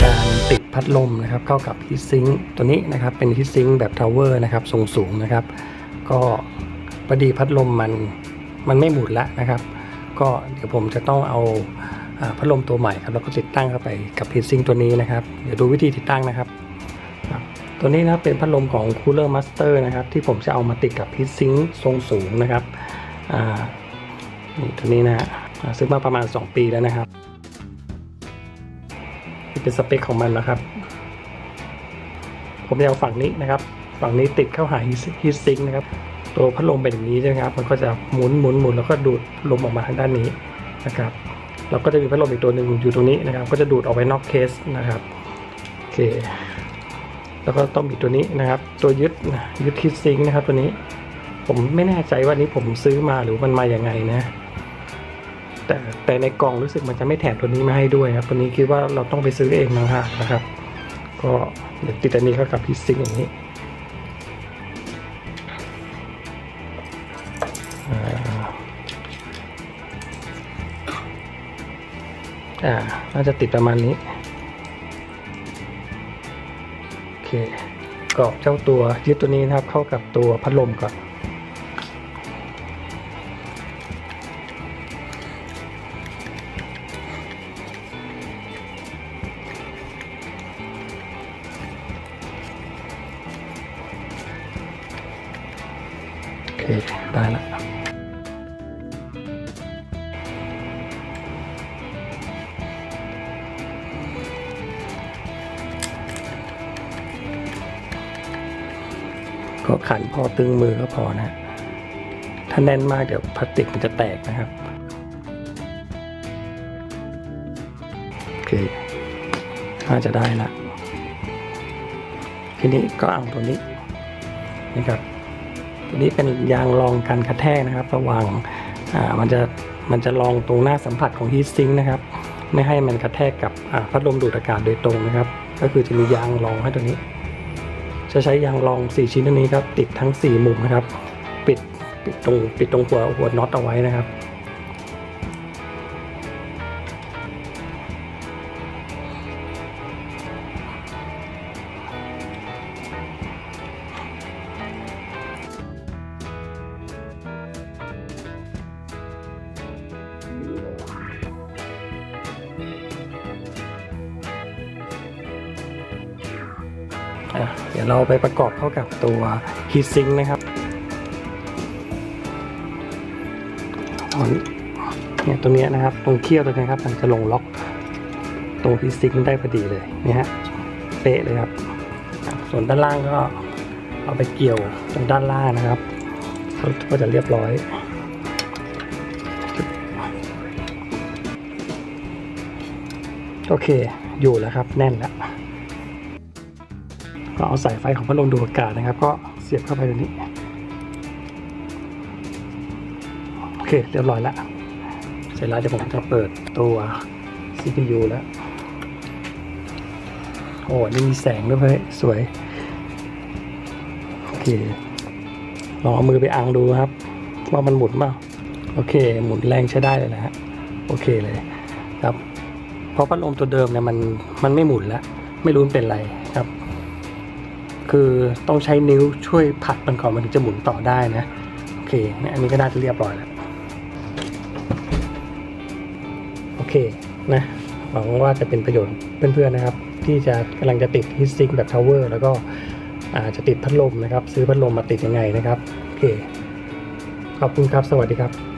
การติดพัดลมนะครับเข้ากับฮีทซิงค์ตัวนี้นะครับเป็นฮีทซิงค์แบบทาวเวอร์นะครับทรงสูงนะครับก็พอดีพัดลมมันมันไม่หมุนละนะครับ ก็เดี๋ยวผมจะต้องเอาอพัดลมตัวใหม่ครับแล้วก็ติดตั้งเข้าไปกับฮีทซิงค์ตัวนี้นะครับเดี๋ยวดูวิธีติดตั้งนะครับ ตัวนี้นะครับเป็นพัดลมของ Cooler Master นะครับที่ผมจะเอามาติดกับฮีทซิงค์ทรงสูงนะครับอ่านี่ตัวนี้นะฮะซื้อมาประมาณ 2 ปีแล้วนะครับ เป็นสเปคของมันนะครับ ผมจะเอาฝั่งนี้นะครับ ฝั่งนี้ติดเข้าหาฮีทซิงนะครับ ตัวพัดลมเป็นอย่างนี้ใช่ไหมครับ มันก็จะหมุนหมุนหมุนแล้วก็ดูดลมออกมาทางด้านนี้นะครับ เราก็จะมีพัดลมอีกตัวหนึ่งอยู่ตรงนี้นะครับ ก็จะดูดออกไปนอกเคสนะครับโอเค แล้วก็ต้องมีตัวนี้นะครับ ตัวยึดยึดฮีทซิงนะครับ ตัวนี้ ผมไม่แน่ใจว่านี้ผมซื้อมาหรือมันมาอย่างไงนะ แต่แต่ในกล่องรู้สึกมันจะไม่แถมตัวนี้มาให้ด้วยครับตัวนี้คิดว่าเราต้องไปซื้อเองนะฮะนะครับ ก็เดี๋ยวติดอันนี้เข้ากับฮีทซิงอย่างนี้อ่าอาน่าจะติดประมาณนี้ โอเคก็เจ้าตัวยึดตัวนี้นะครับเข้ากับตัวพัดลมก่อน เค ได้ละก็ขันพอตึงมือก็พอนะ ถ้าแน่นมากเดี๋ยวพลาสติกมันจะแตกนะครับ โอเคน่าจะได้ละทีนี้ก็เอาตัวนี้นะครับ ตัวนี้เป็นยางรองการกระแทกนะครับ ระหว่างอ่ามันจะมันจะรองตรงหน้าสัมผัสของฮีทซิงค์นะครับ ไม่ให้มันกระแทกกับอ่าพัดลมดูดอากาศโดยตรงนะครับ ก็คือจะมียางรองให้ตัวนี้ จะใช้ยางรอง 4 ชิ้นตัวนี้ครับ ติดทั้ง 4 มุมนะครับ ปิดปิดตรงปิดตรงหัวหัวน็อตเอาไว้นะครับ เดี๋ยวเราไปประกอบเข้ากับตัวฮีทซิงค์นะครับตอนเนี่ยตัวนี้นะครับ ตรงเขี้ยวตัวนี้ครับ มันจะลงล็อกตรงฮีทซิงค์ได้พอดีเลยนี่ฮะเป๊ะเลยครับ ส่วนด้านล่างก็เอาไปเกี่ยวตรงด้านล่างนะครับ ก็จะเรียบร้อยโอเค อยู่แล้วครับ แน่นแล้ว ก็เอาสายไฟของพัดลมดูดอากาศนะครับ ก็เสียบเข้าไปตรงนี้โอเคเรียบร้อยแล้วเสร็จแล้วเดี๋ยวผมจะเปิดตัว CPU แล้วโอ้นี่มีแสงด้วยเฮ้ยสวยโอเคลองเอามือไปอังดูครับ ว่ามันหมุนเปล่าโอเค หมุนแรงใช้ได้เลยนะฮะโอเคเลยครับเพราะพัดลมตัวเดิมเนี่ยมันมันไม่หมุนแล้ว ไม่รู้เป็นไรครับ คือต้องใช้นิ้วช่วยผลักมันก่อนมันถึงจะหมุนต่อได้นะโอเคเนี่ยอันนี้ก็น่าจะเรียบร้อยแล้วโอเคนะหวังว่าจะเป็นประโยชน์เพื่อนๆนะครับ ที่จะกำลังจะติดฮิตซิงแบบทาวเวอร์แล้วก็อาจจะติดพัดลมนะครับ ซื้อพัดลมมาติดยังไงนะครับ โอเค ขอบคุณครับ สวัสดีครับ